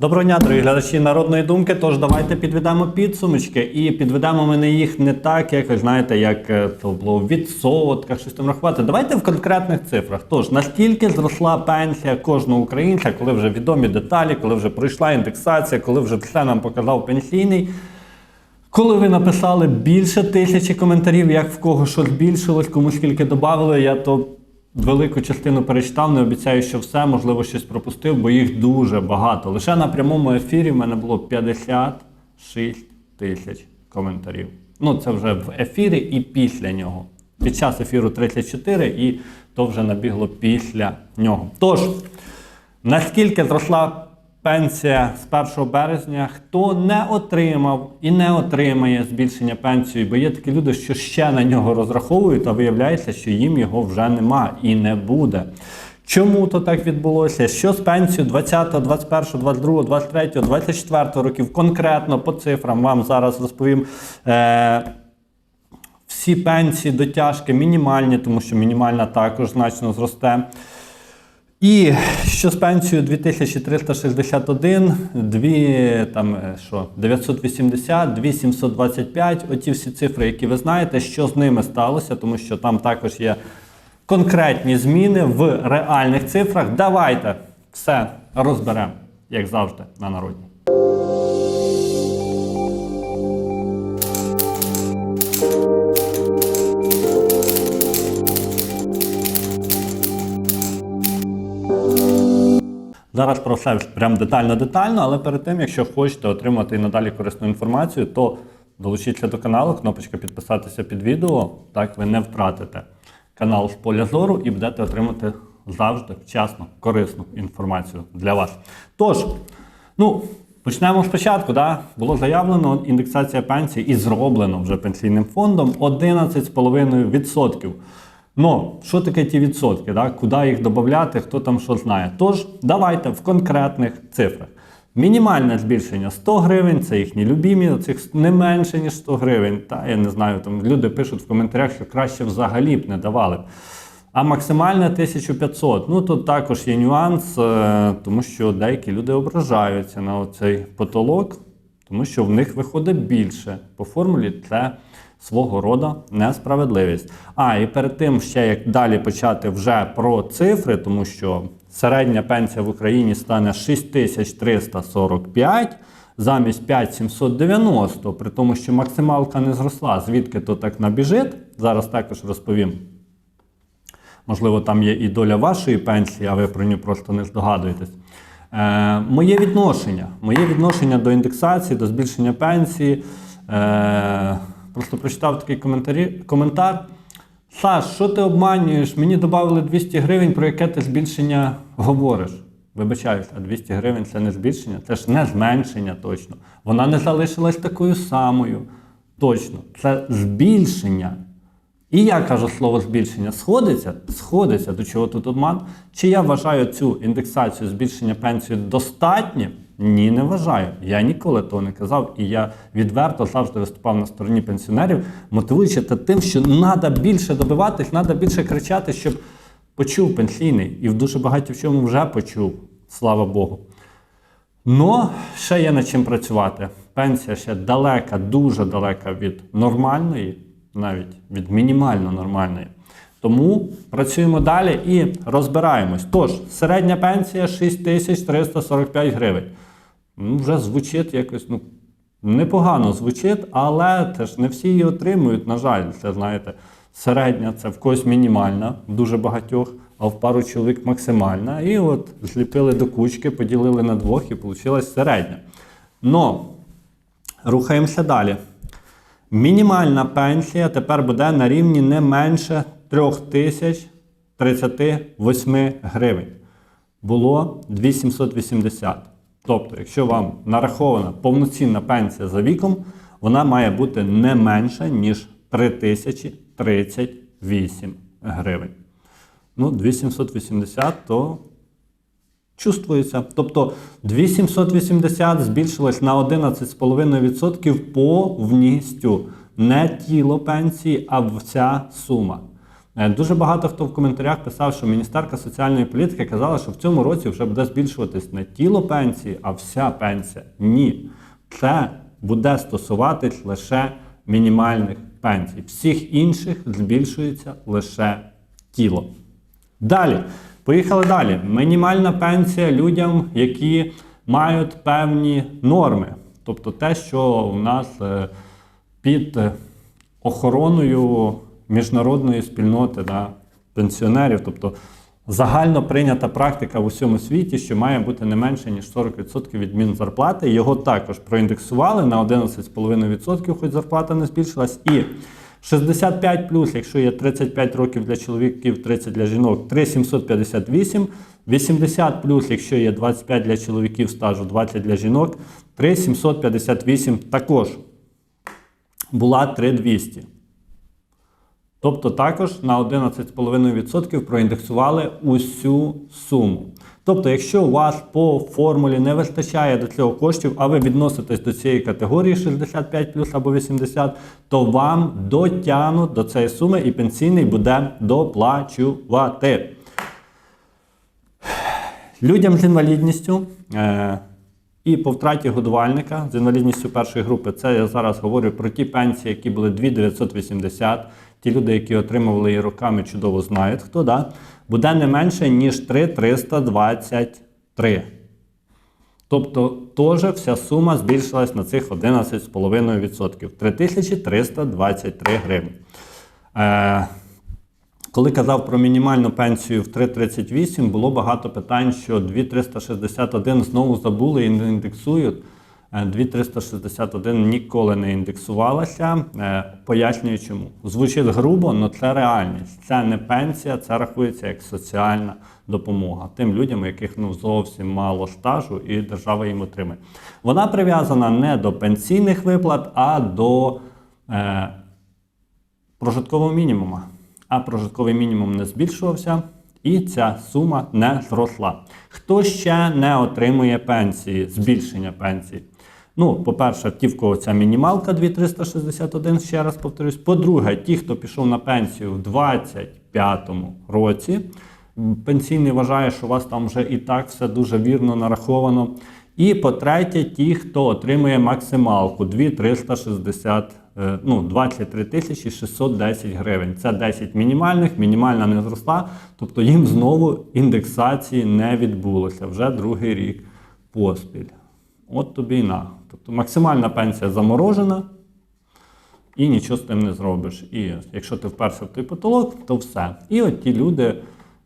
Доброго дня, дорогі глядачі народної думки. Тож давайте підведемо підсумочки і підведемо ми їх не так, як ви знаєте, як е, то було в відсотках, щось там рахувати. Давайте в конкретних цифрах. Тож наскільки зросла пенсія кожного українця, коли вже відомі деталі, коли вже пройшла індексація, коли вже все нам показав пенсійний. Коли ви написали більше тисячі коментарів, як в кого що збільшилось, кому скільки додали, я то велику частину перечитав, не обіцяю, що все, можливо, щось пропустив, бо їх дуже багато. Лише на прямому ефірі в мене було 56 тисяч коментарів. Ну, це вже в ефірі і після нього. Під час ефіру 34 і то вже набігло після нього. Тож, Наскільки зросла пенсія з 1 березня? Хто не отримав і не отримає збільшення пенсії, бо є такі люди, що ще на нього розраховують, а виявляється, що їм його вже нема і не буде. Чому то так відбулося? Що з пенсією 20, 21, 22, 23, 24 років конкретно по цифрам вам зараз розповім. Е- всі пенсії дотяжки мінімальні, тому що мінімальна також значно зросте. І що з пенсією 2361, 2, там, е, що, 980, 2725, оті всі цифри, які ви знаєте, що з ними сталося, тому що там також є конкретні зміни в реальних цифрах. Давайте все розберемо, як завжди, на народні. Зараз про все прям детально-детально, але перед тим, якщо хочете отримати і надалі корисну інформацію, то долучіться до каналу, кнопочка підписатися під відео, так ви не втратите канал з поля зору і будете отримати завжди вчасно корисну інформацію для вас. Тож, ну, почнемо спочатку. Да? Було заявлено індексація пенсій і зроблено вже пенсійним фондом 11,5%. Ну, що таке ті відсотки? Да? Куди їх додати, хто там що знає. Тож, давайте в конкретних цифрах. Мінімальне збільшення 100 гривень, це їхні любімі, цих не менше, ніж 100 гривень. Та я не знаю, там люди пишуть в коментарях, що краще взагалі б не давали. А максимальне 1500. Ну тут також є нюанс, е, тому що деякі люди ображаються на цей потолок, тому що в них виходить більше. По формулі це свого роду несправедливість. А і перед тим ще як далі почати вже про цифри, тому що середня пенсія в Україні стане 6345 замість 5790, при тому, що максималка не зросла. Звідки то так набіжить? Зараз також розповім. Можливо, там є і доля вашої пенсії, а ви про нього просто не здогадуєтесь. Е, моє відношення. Моє відношення до індексації, до збільшення пенсії. Е, просто прочитав такий коментарі, коментар. Саш, що ти обманюєш? Мені додали 200 гривень, про яке ти збільшення говориш. Вибачаюсь, а 200 гривень це не збільшення, це ж не зменшення точно. Вона не залишилась такою самою. Точно, це збільшення. І я кажу слово збільшення сходиться, сходиться, до чого тут обман. Чи я вважаю цю індексацію збільшення пенсії достатнім? Ні, не вважаю. Я ніколи того не казав, і я відверто завжди виступав на стороні пенсіонерів, мотивуючи та тим, що треба більше добиватись, треба більше кричати, щоб почув пенсійний. І в дуже багато в чому вже почув, слава Богу. Но ще є над чим працювати. Пенсія ще далека, дуже далека від нормальної, навіть від мінімально нормальної. Тому працюємо далі і розбираємось. Тож, середня пенсія 6345 гривень. Ну, вже звучить якось ну, непогано звучить, але це ж не всі її отримують, на жаль, це знаєте, середня, це в когось мінімальна, дуже багатьох, а в пару чоловік максимальна. І от зліпили до кучки, поділили на двох і вийшла середня. Но рухаємося далі. Мінімальна пенсія тепер буде на рівні не менше 3038 гривень. Було 2780. Тобто, якщо вам нарахована повноцінна пенсія за віком, вона має бути не менша, ніж 3038 гривень. Ну, 2780 то чувствується. Тобто 2780 збільшилось на 11,5% повністю. Не тіло пенсії, а вся сума. Е, Дуже багато хто в коментарях писав, що міністерка соціальної політики казала, що в цьому році вже буде збільшуватись не тіло пенсії, а вся пенсія. Ні. Це буде стосуватись лише мінімальних пенсій. Всіх інших збільшується лише тіло. Далі. Поїхали далі. Мінімальна пенсія людям, які мають певні норми. Тобто те, що у нас е, під охороною міжнародної спільноти да, пенсіонерів, тобто загально прийнята практика в усьому світі, що має бути не менше, ніж 40% від мінзарплати. Його також проіндексували на 11,5%, хоч зарплата не збільшилась. І 65 плюс, якщо є 35 років для чоловіків, 30 для жінок, 3,758. 80 плюс, якщо є 25 для чоловіків стажу, 20 для жінок, 3,758 також була 3,200. Тобто також на 11,5% проіндексували усю суму. Тобто, якщо у вас по формулі не вистачає до цього коштів, а ви відноситесь до цієї категорії 65 плюс або 80, то вам дотягнуть до цієї суми і пенсійний буде доплачувати. Людям з інвалідністю е, і по втраті годувальника з інвалідністю першої групи, це я зараз говорю про ті пенсії, які були 2980. Ті люди, які отримували її роками, чудово знають хто, да? буде не менше, ніж 3323. Тобто теж вся сума збільшилась на цих 11,5%. 3323 гривні. Е, коли казав про мінімальну пенсію в 3,38, було багато питань, що 2,361 знову забули і не індексують. Е, 2,361 ніколи не індексувалася. Е, Пояснюю чому. Звучить грубо, але це реальність. Це не пенсія, це рахується як соціальна допомога тим людям, яких ну, зовсім мало стажу і держава їм отримає. Вона прив'язана не до пенсійних виплат, а до е, прожиткового мінімуму. А прожитковий мінімум не збільшувався, і ця сума не зросла. Хто ще не отримує пенсії, збільшення пенсії? Ну, по-перше, ті, в кого ця мінімалка 2361, ще раз повторюсь. По-друге, ті, хто пішов на пенсію в 25-му році, пенсійний вважає, що у вас там вже і так все дуже вірно нараховано. І по-третє, ті, хто отримує максималку 2360, е, ну, 23 тисячі 610 гривень. Це 10 мінімальних, мінімальна не зросла, тобто їм знову індексації не відбулося вже другий рік поспіль. От тобі й на. Тобто максимальна пенсія заморожена і нічого з тим не зробиш. І якщо ти вперся в той потолок, то все. І от ті люди,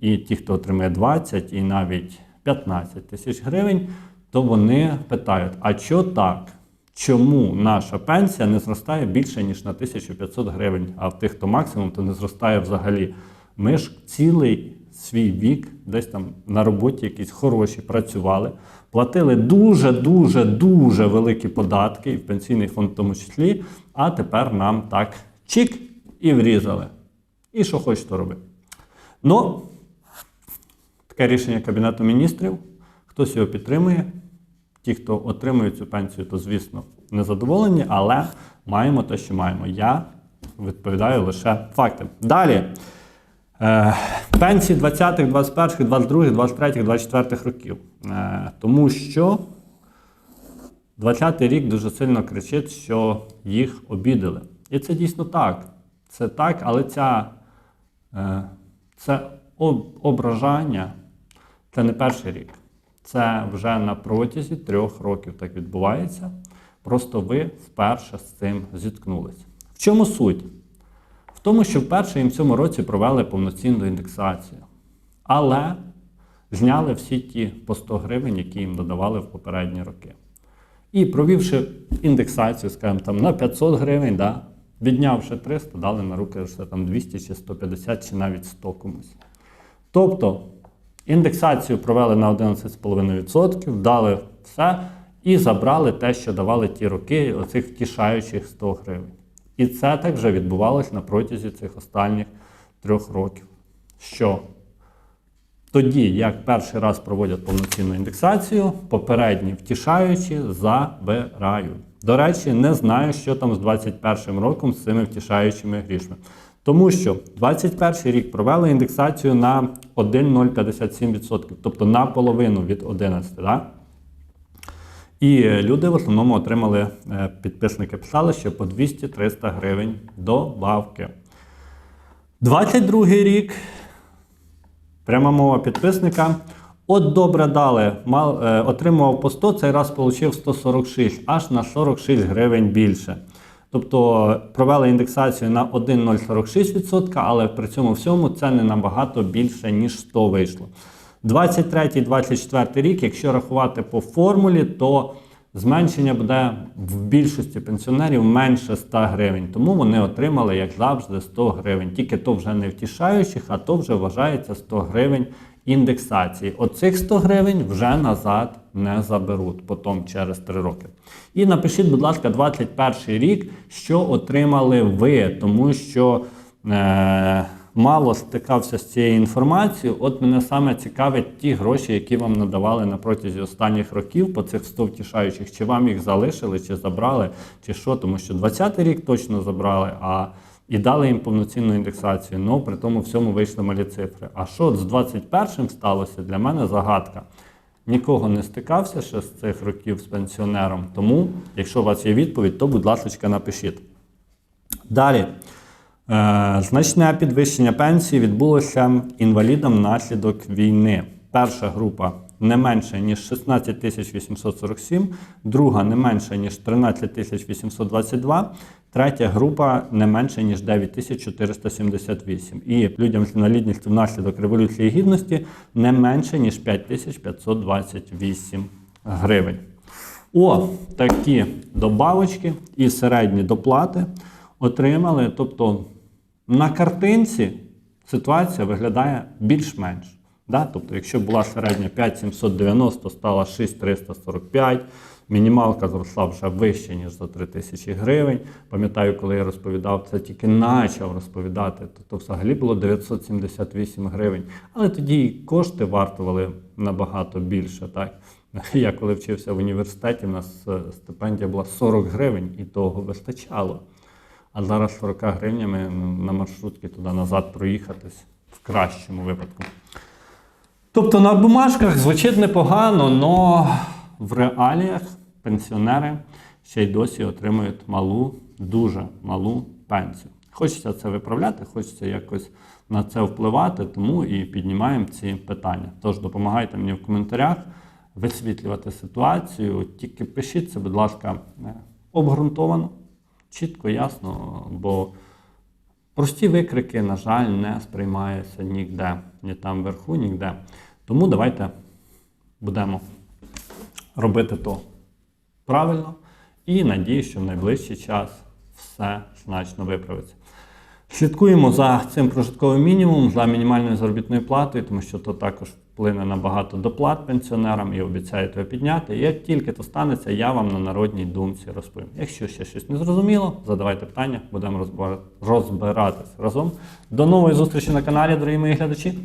і ті, хто отримує 20 і навіть 15 тисяч гривень, то вони питають: а що так? Чому наша пенсія не зростає більше, ніж на 1500 гривень, а в тих, хто максимум, то не зростає взагалі. Ми ж цілий свій вік, десь там на роботі якісь хороші працювали, платили дуже-дуже дуже великі податки, і в пенсійний фонд в тому числі, а тепер нам так чик і врізали. І що хочеш, то роби. Ну, таке рішення Кабінету міністрів. Хтось його підтримує. Ті, хто отримує цю пенсію, то, звісно, незадоволені, але маємо те, що маємо. Я відповідаю лише факти. Далі. Е, пенсії 20-х, 21-х, 22-х, 23-х, 24-х років. Е, тому що 20-й рік дуже сильно кричить, що їх обідали. І це дійсно так. Це так, але ця, е, це ображання це не перший рік. Це вже на протязі трьох років так відбувається. Просто ви вперше з цим зіткнулися. В чому суть? В тому, що вперше їм в цьому році провели повноцінну індексацію. Але зняли всі ті по 100 гривень, які їм додавали в попередні роки. І провівши індексацію, скажімо, там на 500 гривень, да, віднявши 300, дали на руки вже там 200 чи 150 чи навіть 100 комусь. Тобто індексацію провели на 11,5%, дали все і забрали те, що давали ті роки, оцих втішаючих 100 гривень. І це так вже відбувалось на протязі цих останніх трьох років. Що тоді, як перший раз проводять повноцінну індексацію, попередні втішаючі забирають. До речі, не знаю, що там з 2021 роком з цими втішаючими грішми. Тому що 21 рік провели індексацію на 1,057%, тобто на половину від 11. Да? І люди в основному отримали, е, підписники писали, що по 200-300 гривень добавки. 22 рік, пряма мова підписника. От добре дали, е, отримував по 100, цей раз отримав 146, аж на 46 гривень більше. Тобто провели індексацію на 1,046%, але при цьому всьому це не набагато більше, ніж 100 вийшло. 23-24 рік, якщо рахувати по формулі, то зменшення буде в більшості пенсіонерів менше 100 гривень. Тому вони отримали, як завжди, 100 гривень. Тільки то вже не втішаючих, а то вже вважається 100 гривень індексації. Оцих 100 гривень вже назад не заберуть потім через 3 роки. І напишіть, будь ласка, 21 рік, що отримали ви, тому що. Е- мало стикався з цією інформацією. От мене саме цікавить ті гроші, які вам надавали на протязі останніх років по цих 100 втішаючих. Чи вам їх залишили, чи забрали, чи що, тому що 20-й рік точно забрали, а і дали їм повноцінну індексацію. Ну при тому всьому вийшли малі цифри. А що з 21-м сталося, для мене загадка. Нікого не стикався ще з цих років з пенсіонером. Тому, якщо у вас є відповідь, то, будь ласка, напишіть. Далі. Е, Значне підвищення пенсії відбулося інвалідам внаслідок війни. Перша група не менше, ніж 16 847, друга не менше, ніж 13 822, третя група не менше, ніж 9 тисяч 478. І людям з інвалідністю внаслідок Революції Гідності не менше, ніж 5 тисяч 528 гривень. О, такі добавочки і середні доплати отримали. Тобто на картинці ситуація виглядає більш-менш. Да? Тобто, якщо була середня 5790, стала 6345, мінімалка зросла вже вище, ніж за 3000 гривень. Пам'ятаю, коли я розповідав, це тільки почав розповідати, то, то взагалі було 978 гривень. Але тоді і кошти вартували набагато більше. Так? Я коли вчився в університеті, у нас е, стипендія була 40 гривень, і того вистачало. А зараз 40 гривнями ну, на маршрутки туди-назад проїхатись в кращому випадку. Тобто на бумажках звучить непогано, але в реаліях пенсіонери ще й досі отримують малу, дуже малу пенсію. Хочеться це виправляти, хочеться якось на це впливати, тому і піднімаємо ці питання. Тож допомагайте мені в коментарях висвітлювати ситуацію. Тільки пишіть це, будь ласка, е, обґрунтовано, чітко, ясно, бо прості викрики, на жаль, не сприймаються ніде, ні там вверху, ніде. Тому давайте будемо робити то правильно і надію, що в найближчий час все значно виправиться. Слідкуємо за цим прожитковим мінімумом, за мінімальною заробітною платою, тому що то також вплине на багато доплат пенсіонерам і обіцяють його підняти. Як тільки то станеться, я вам на народній думці розповім. Якщо ще щось не зрозуміло, задавайте питання, будемо розбира- розбиратись разом. До нової зустрічі на каналі, дорогі мої глядачі.